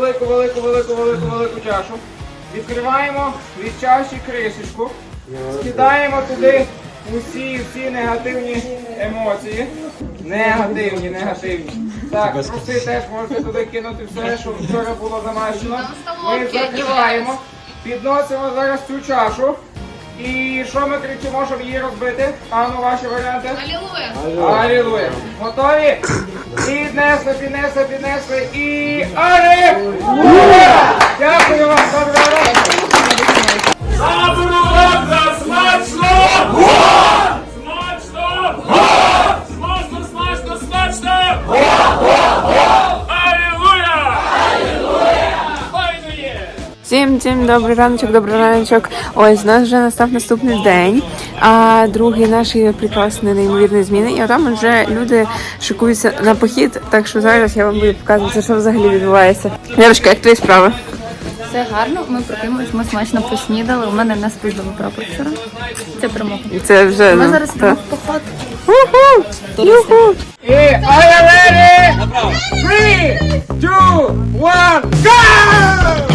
велику чашу, велику, велику, велику, велику, велику чашу. Відкриваємо від чаші кришечку, скидаємо туди усі, всі негативні емоції. Негативні, негативні. Так, труси теж можете туди кинути все, що вчора було замащено. Ми закриваємо, підносимо зараз цю чашу. І що ми кричимо, щоб її розбити? А ну ваші варіанти? Алілуя! Алілуя. Готові? Піднесли, піднесли, піднесли і Алілуя! Дякую вам, доброго. Доброго смачно! Смачно! Всім всім добрий раночок, добрий раночок. Ось у нас вже настав наступний день. А другий наші прекрасні неймовірні зміни. І там вже люди шикуються на похід. Так що зараз я вам буду показувати, що взагалі відбувається. Ярочка, як твої справи? Все гарно, ми прокинулись, ми смачно поснідали. У мене не спіздили прапор вчора. Це перемога. Це вже Ми ну, зараз та. йдемо в поход. Уху! Юху! І are you ready? Three, two, one, go!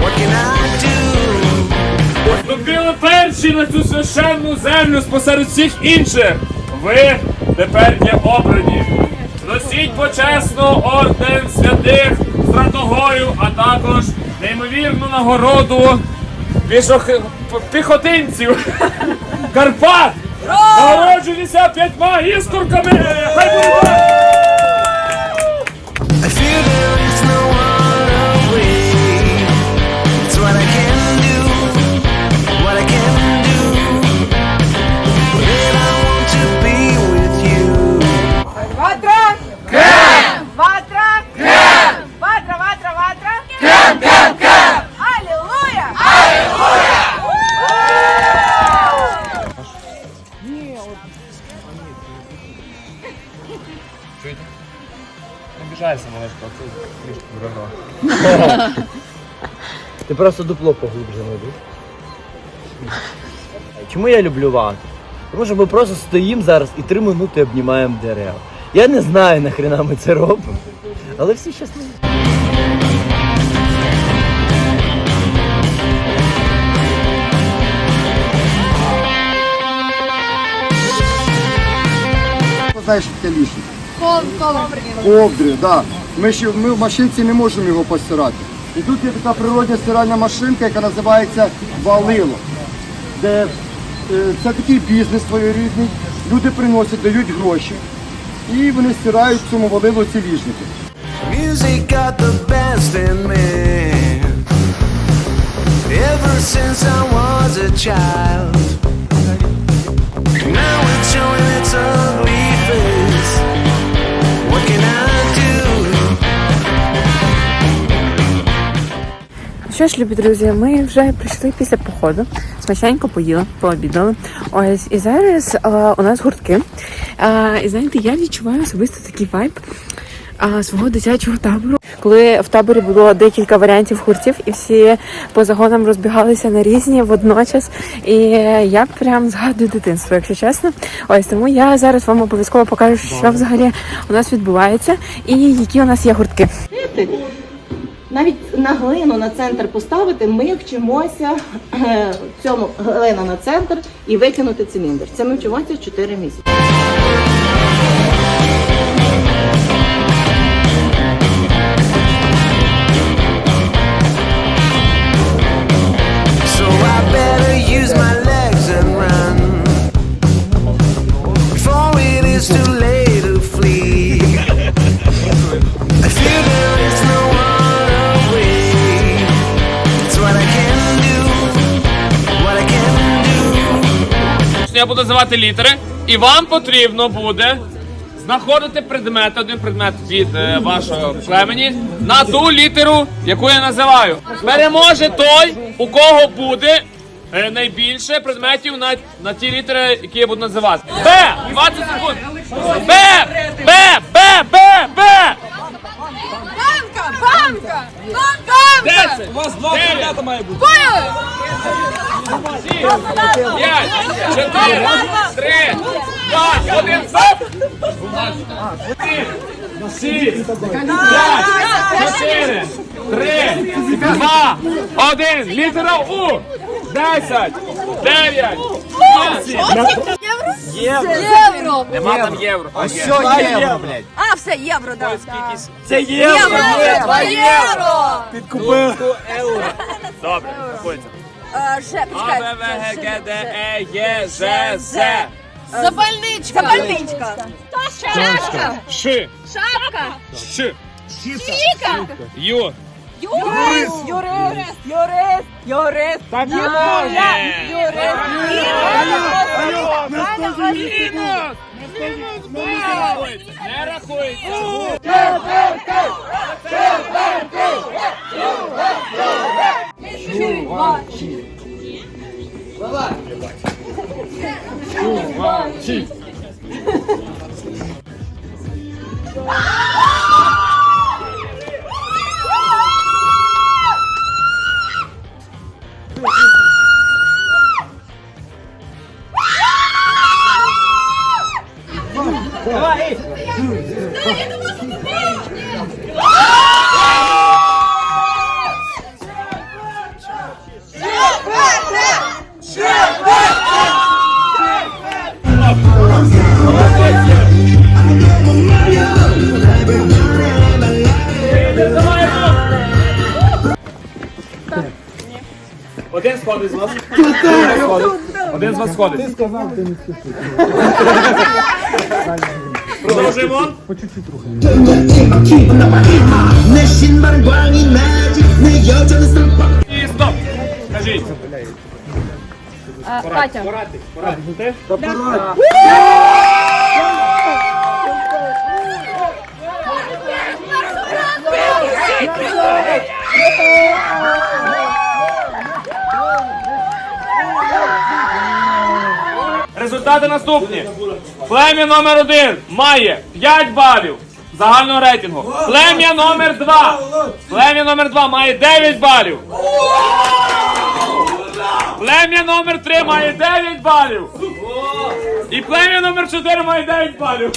What can I do? Вступили перші на цю священну землю спосеред всіх інших. Ви тепер є обрані. Носіть почесно орден святих Стратогорів, а також неймовірну нагороду пішох... піхотинців Карпат! Народжуйтеся п'ятьма іскорками! Хай буде Ти просто дупло поглубже не Чому я люблю вас? Тому що ми просто стоїмо зараз і три минути обнімаємо дерева. Я не знаю нахрена ми це робимо, але всі щасливі. Знаєш, таке ліжко? Ковдри, так. Ми, ще, ми в машинці не можемо його постирати. І тут є така природня стиральна машинка, яка називається валило. Де, е, це такий бізнес своєрідний. Люди приносять, дають гроші. І вони стирають в цьому валило ці ліжники. Now it's showing its ugly face. What can I do? Що ж, любі друзі, ми вже прийшли після походу. Смачненько поїли, пообідали. Ось і зараз а, у нас гуртки. А, і знаєте, я відчуваю особисто такий вайб а, свого дитячого табору. Коли в таборі було декілька варіантів гуртів, і всі по загонам розбігалися на різні водночас. І я прям згадую дитинство, якщо чесно. Ось тому я зараз вам обов'язково покажу, що взагалі у нас відбувається і які у нас є гуртки. Навіть на глину на центр поставити, ми вчимося е, цьому глина на центр і викинути циліндр. Це ми вчимося 4 місяці. So I better use my я буду називати літери, і вам потрібно буде знаходити предмет, один предмет від е, вашого племені на ту літеру, яку я називаю. Переможе той, у кого буде е, найбільше предметів на, на ті літери, які я буду називати. Б! 20 секунд! Б! Б! Б! Б! Б! Банка! Банка! Банка! 10! У вас два предмета має бути. 7, 5, 4, 3, 2, 1, стоп! 6, 5, 4, 3, 2, 1, літера У! 10, 9, 8, Євро! Нема там євро. Все євро, блядь. А, все, євро, да. Це євро! Євро! Євро! Добре, рахується. Ж, А, почекай. Б, В, Г, Г, Д, Е, Є, Ж, З. Запальничка. Запальничка. Шашка. Ш, Шапка. Ш, Чіка. Ю. Юрист. Юрист. Юрист. Юрист. Так не Юрист. Не рахується. Один сходить з вас. Один з вас сходить. Ти сказав, ти не Продовжуємо. І стоп. Кажіть. Катя. Результати наступні. Плем'я номер один має 5 балів загального рейтингу. Плем'я номер 2. Плем'я номер 2 має 9 балів. Плем'я номер 3 має 9 балів. І плем'я номер 4 має 9 балів.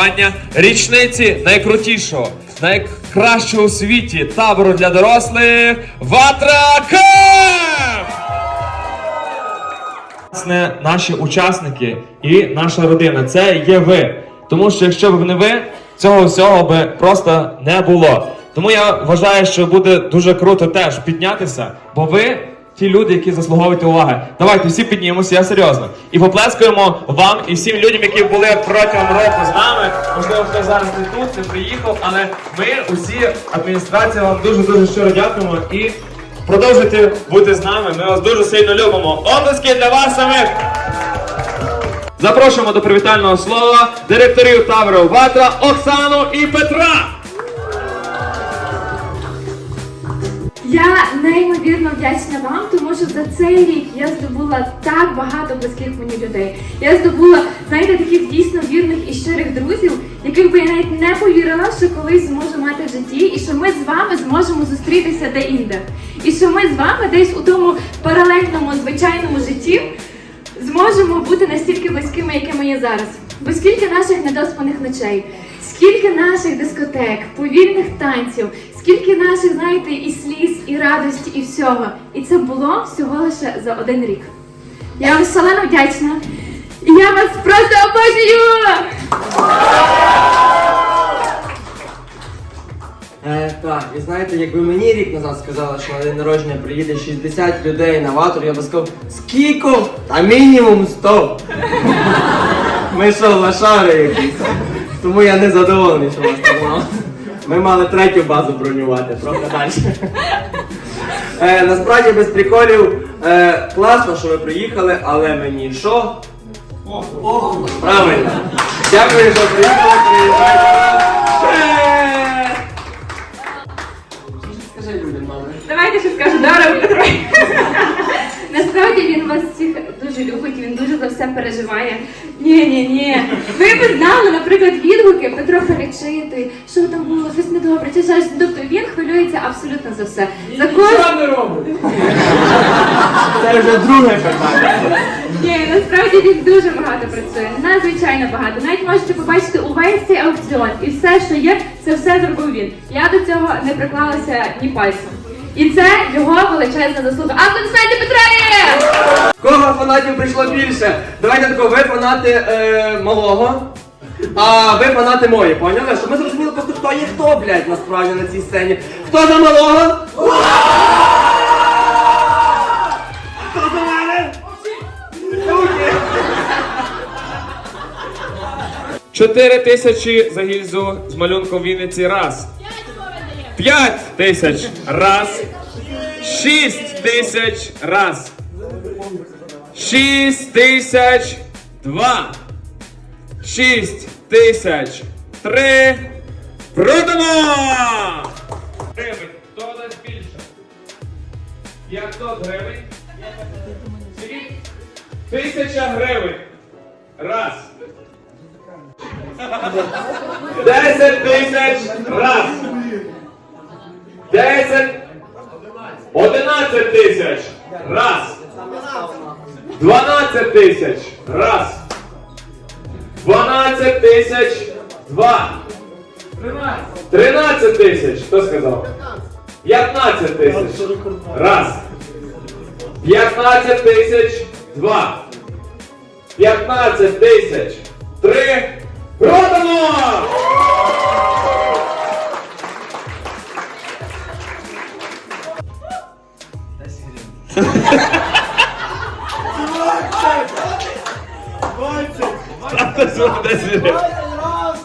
Святкування річниці найкрутішого, найкращого у світі табору для дорослих Ватра Кемп! Власне, наші учасники і наша родина це є ви. Тому що якщо б не ви, цього всього би просто не було. Тому я вважаю, що буде дуже круто теж піднятися, бо ви ті люди, які заслуговують уваги. Давайте всі піднімемося, я серйозно. І поплескаємо вам і всім людям, які були протягом року з нами. Можливо, хто зараз не тут, не приїхав, але ми усі адміністрація вам дуже дуже щиро дякуємо і продовжуйте бути з нами. Ми вас дуже сильно любимо. Облески для вас самих! Запрошуємо до привітального слова директорів табору Ватра Оксану і Петра. Я неймовірно вдячна вам, тому що за цей рік я здобула так багато близьких мені людей. Я здобула, знаєте, таких дійсно вірних і щирих друзів, яких би я навіть не повірила, що колись зможу мати в житті, і що ми з вами зможемо зустрітися де-інде. І що ми з вами десь у тому паралельному звичайному житті зможемо. бути настільки близькими, якими є зараз. Бо скільки наших недоспаних ночей, скільки наших дискотек, повільних танців, скільки наших, знаєте, і сліз, і радості, і всього. І це було всього лише за один рік. Я вам шалено вдячна. І я вас просто обожнюю! Е, так, і знаєте, якби мені рік назад сказали, що на день народження приїде 60 людей на ватор, я би сказав, скільки? Та мінімум 100. Ми що, лошари якісь? Тому я не задоволений, що вас мало. Ми мали третю базу бронювати, трохи далі. Е, насправді без приколів е, класно, що ви приїхали, але мені що? Правильно. Дякую, що приїхали, приїжджайте. Скажи людям, мами. Давайте ще скажу Петро. Насправді він вас всіх дуже любить, він дуже за все переживає. Ні. Ви б знали, наприклад, відгуки Петро перечитує, що там було, щось недобре, чи щось. Тобто він хвилюється абсолютно за все. За кожен... не робить? Це вже друге питання. Ні, насправді він дуже багато працює, надзвичайно багато. Навіть можете побачити увесь цей аукціон і все, що є, це все зробив він. Я до цього не приклалася ні пальцем. І це його величезна заслуга. Аплодисменти Петрові! Кого фанатів прийшло більше? Давайте тако, ви фанати е, малого, а ви фанати мої, поняли? Щоб ми зрозуміли просто хто є хто, блядь, насправді на цій сцені. Хто за малого? Хто за мене? Чотири тисячі за гільзу з малюнком Вінниці раз. П'ять тисяч раз. Шість тисяч раз. Шість тисяч два. Шість тисяч три. Продамо! Гривень. Хто дасть більше? 500 гривень. Тисяча гривень. Раз. Десять тисяч раз. Десять. Одинадцять тисяч раз. Дванадцять тисяч раз. Дванадцять тисяч два. Тринадцять тисяч. Хто сказав? П'ятнадцять тисяч. Раз. П'ятнадцять тисяч два. 15 тисяч. Три. Продамо! Тисяча раз!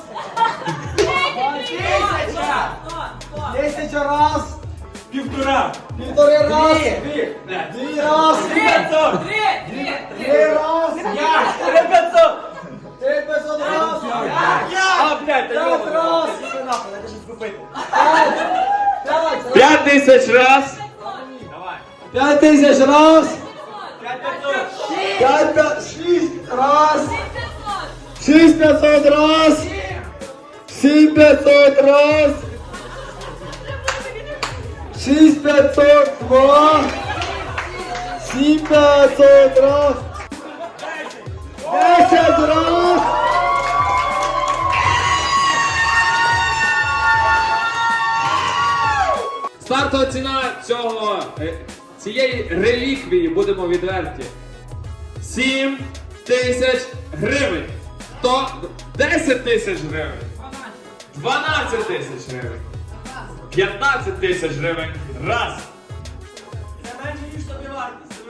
Десять раз! Півтора! Півтори раз! Дві! Дві раз! Три п'ятсот! Три! Три раз! П'ять! Три п'ятсот! Три п'ятсот раз! А, блядь, п'ять раз! П'ять! П'ять тисяч раз. П'ять тисяч раз! П'ять п'ять... Шість раз! Шість п'ятсот раз! Сім п'ятсот раз! Шість п'ятсот два! Сім п'ятсот раз! Десять раз! Стартова ціна цього е, цієї реліквії, будемо відверті. 7 тисяч гривень. То 10 тисяч гривень. 12 тисяч гривень. 15 тисяч гривень. Раз. Це менше, ніж собівартість.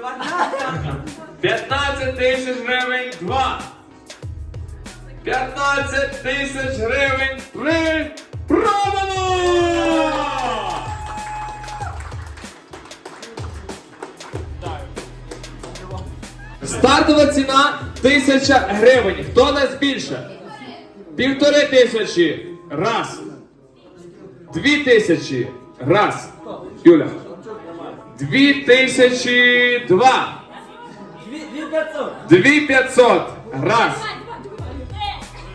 15 тисяч гривень. Два. 15 тисяч гривень. Три. Продано! Стартова ціна тисяча гривень. Хто дасть більше? Півтори тисячі. Раз. Дві тисячі. Раз. Юля. Дві тисячі два. Дві п'ятсот. Раз.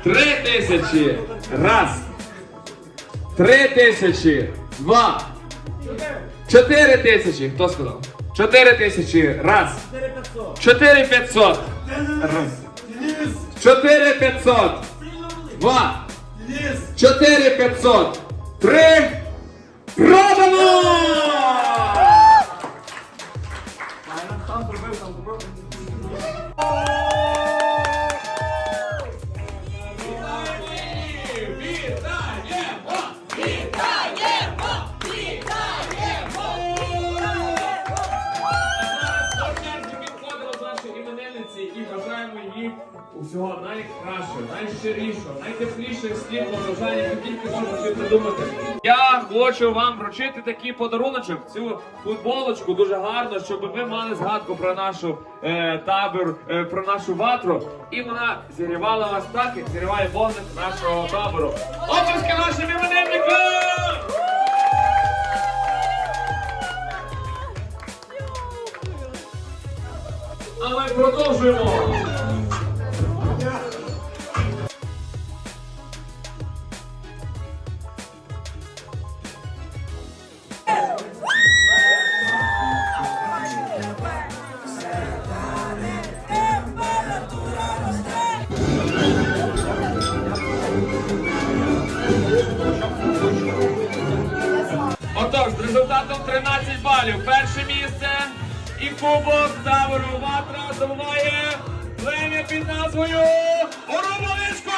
Три тисячі. Раз. Три тисячі. Два. Чотири тисячі. Хто сказав? Чотири тисячі. Раз. Чотири п'ятсот. Чотири п'ятсот. Два. Чотири п'ятсот. Три. Продано! Усього найкращого, найщирішого, найтепліших слів побажання, які тільки зможете придумати. Я хочу вам вручити такий подаруночок, цю футболочку дуже гарно, щоб ви мали згадку про нашу е, табір, е, про нашу ватру. І вона зігрівала вас так, як зігріває вогник нашого табору. Оплески нашим іменинникам! А ми продовжуємо. Результатом 13 балів. Перше місце і кубок табору Ватра здобуває плем'я під назвою Орубовичко!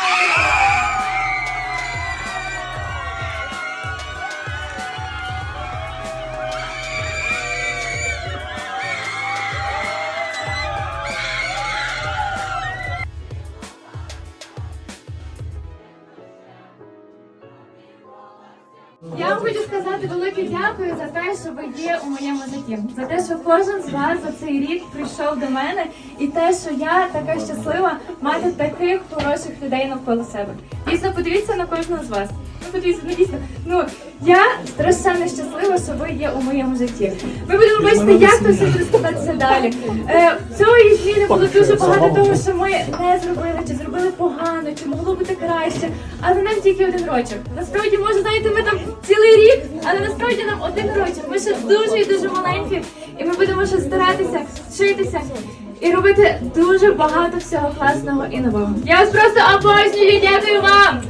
Велике дякую за те, що ви є у моєму житті, за те, що кожен з вас за цей рік прийшов до мене, і те, що я така щаслива мати таких хороших людей навколо себе. Дійсно, подивіться на кожного з вас. Ну, подивіться, ну дійсно. Ну я страшенно щаслива, що ви є у моєму житті. Ми будемо бачити, як це все буде складатися далі. Е, цієї зміни було дуже багато того, що ми не зробили, чи зробили погано, чи могло бути краще. Але нам тільки один рочок. Насправді, може, знаєте, ми там цілий рік, але насправді нам один рочок. Ми ще дуже і дуже маленькі, і ми будемо ще старатися, вчитися. І робити дуже багато всього класного і нового. Я вас просто обожнюю, дякую вам!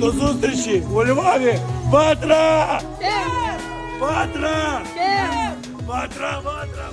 До зустрічі у Львові! Патра! Патра! Патра, ватра,